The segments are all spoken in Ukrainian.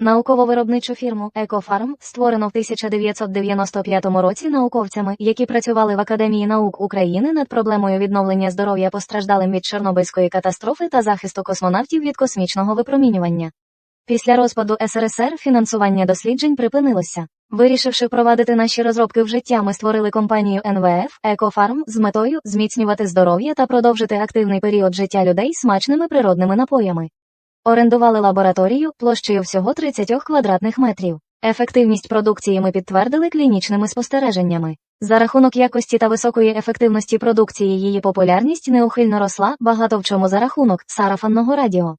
Науково-виробничу фірму «Екофарм» створено в 1995 році науковцями, які працювали в Академії наук України над проблемою відновлення здоров'я постраждалим від Чорнобильської катастрофи та захисту космонавтів від космічного випромінювання. Після розпаду СРСР фінансування досліджень припинилося. Вирішивши впровадити наші розробки в життя, ми створили компанію НВФ «Екофарм» з метою зміцнювати здоров'я та продовжити активний період життя людей смачними природними напоями. Орендували лабораторію площею всього 30 квадратних метрів. Ефективність продукції ми підтвердили клінічними спостереженнями. За рахунок якості та високої ефективності продукції її популярність неухильно росла, багато в чому за рахунок сарафанного радіо.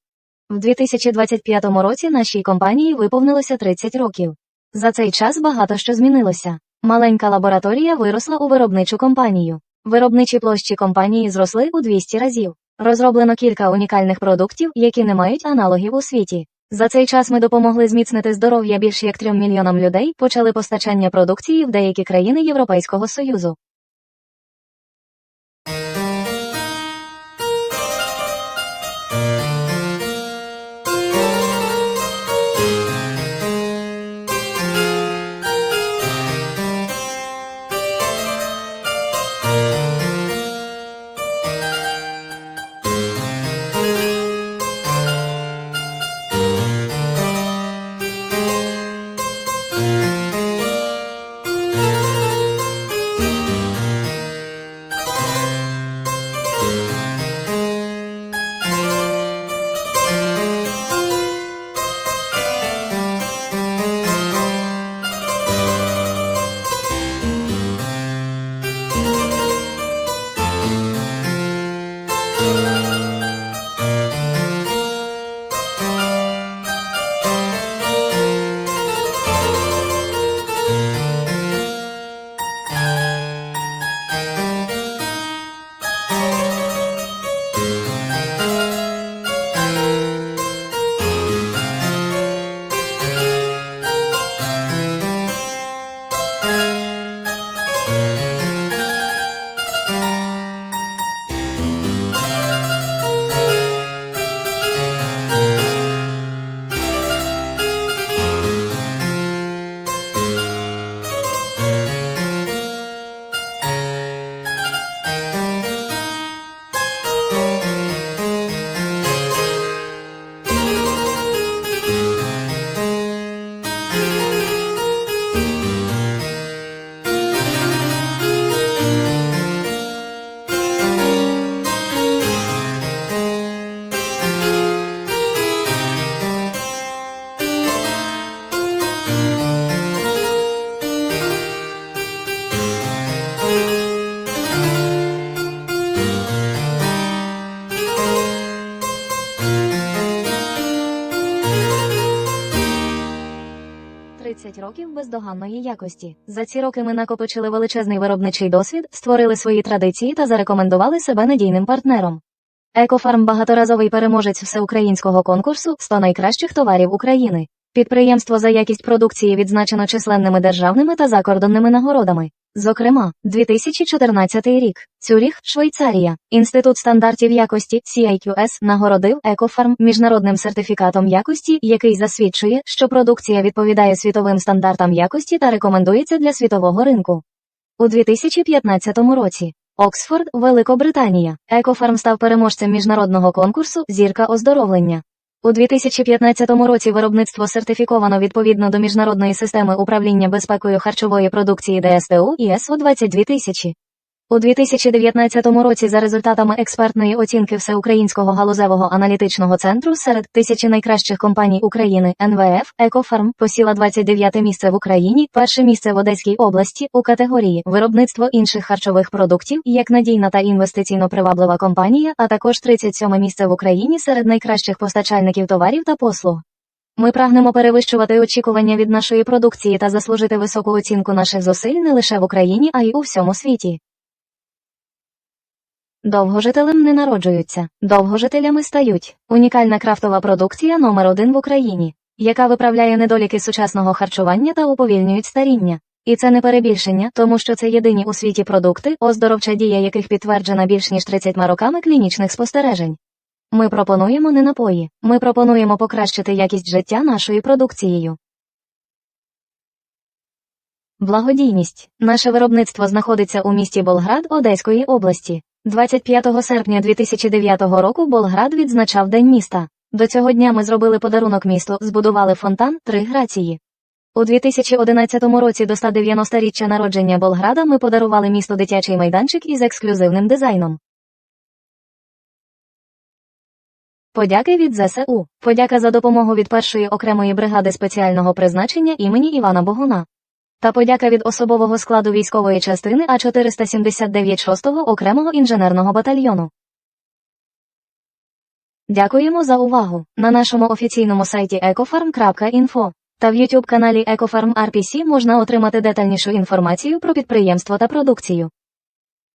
В 2025 році нашій компанії виповнилося 30 років. За цей час багато що змінилося. Маленька лабораторія виросла у виробничу компанію. Виробничі площі компанії зросли у 200 разів. Розроблено кілька унікальних продуктів, які не мають аналогів у світі. За цей час ми допомогли зміцнити здоров'я більш як трьом мільйонам людей, почали постачання продукції в деякі країни Європейського Союзу. – років бездоганної якості. За ці роки ми накопичили величезний виробничий досвід, створили свої традиції та зарекомендували себе надійним партнером. Екофарм багаторазовий переможець всеукраїнського конкурсу «100 найкращих товарів України. Підприємство за якість продукції відзначено численними державними та закордонними нагородами. Зокрема, 2014 рік Цюріх, Швейцарія, Інститут стандартів якості CIQS нагородив Екофарм міжнародним сертифікатом якості, який засвідчує, що продукція відповідає світовим стандартам якості та рекомендується для світового ринку. У 2015 році Оксфорд, Великобританія. Екофарм став переможцем міжнародного конкурсу Зірка оздоровлення. У 2015 році виробництво сертифіковано відповідно до міжнародної системи управління безпекою харчової продукції ДСТУ ІСО 22000. У 2019 році за результатами експертної оцінки Всеукраїнського галузевого аналітичного центру серед тисячі найкращих компаній України НВФ Екофарм посіла 29 місце в Україні, перше місце в Одеській області у категорії виробництво інших харчових продуктів як надійна та інвестиційно приваблива компанія, а також 37 місце в Україні серед найкращих постачальників товарів та послуг. Ми прагнемо перевищувати очікування від нашої продукції та заслужити високу оцінку наших зусиль не лише в Україні, а й у всьому світі. Довгожителем не народжуються, довгожителями стають. Унікальна крафтова продукція номер один в Україні, яка виправляє недоліки сучасного харчування та уповільнюють старіння. І це не перебільшення, тому що це єдині у світі продукти, оздоровча дія яких підтверджена більш ніж 30 роками клінічних спостережень. Ми пропонуємо не напої, ми пропонуємо покращити якість життя нашою продукцією. Благодійність. Наше виробництво знаходиться у місті Болград Одеської області. 25 серпня 2009 року Болград відзначав День міста. До цього дня ми зробили подарунок місту, збудували фонтан три грації. У 2011 році до 190-річчя народження Болграда ми подарували місту дитячий майданчик із ексклюзивним дизайном. Подяки від ЗСУ. Подяка за допомогу від першої окремої бригади спеціального призначення імені Івана Богуна. Та подяка від особового складу військової частини А479 6-го окремого інженерного батальйону. Дякуємо за увагу. На нашому офіційному сайті ecofarm.info та в YouTube каналі Ecofarm RPC можна отримати детальнішу інформацію про підприємство та продукцію.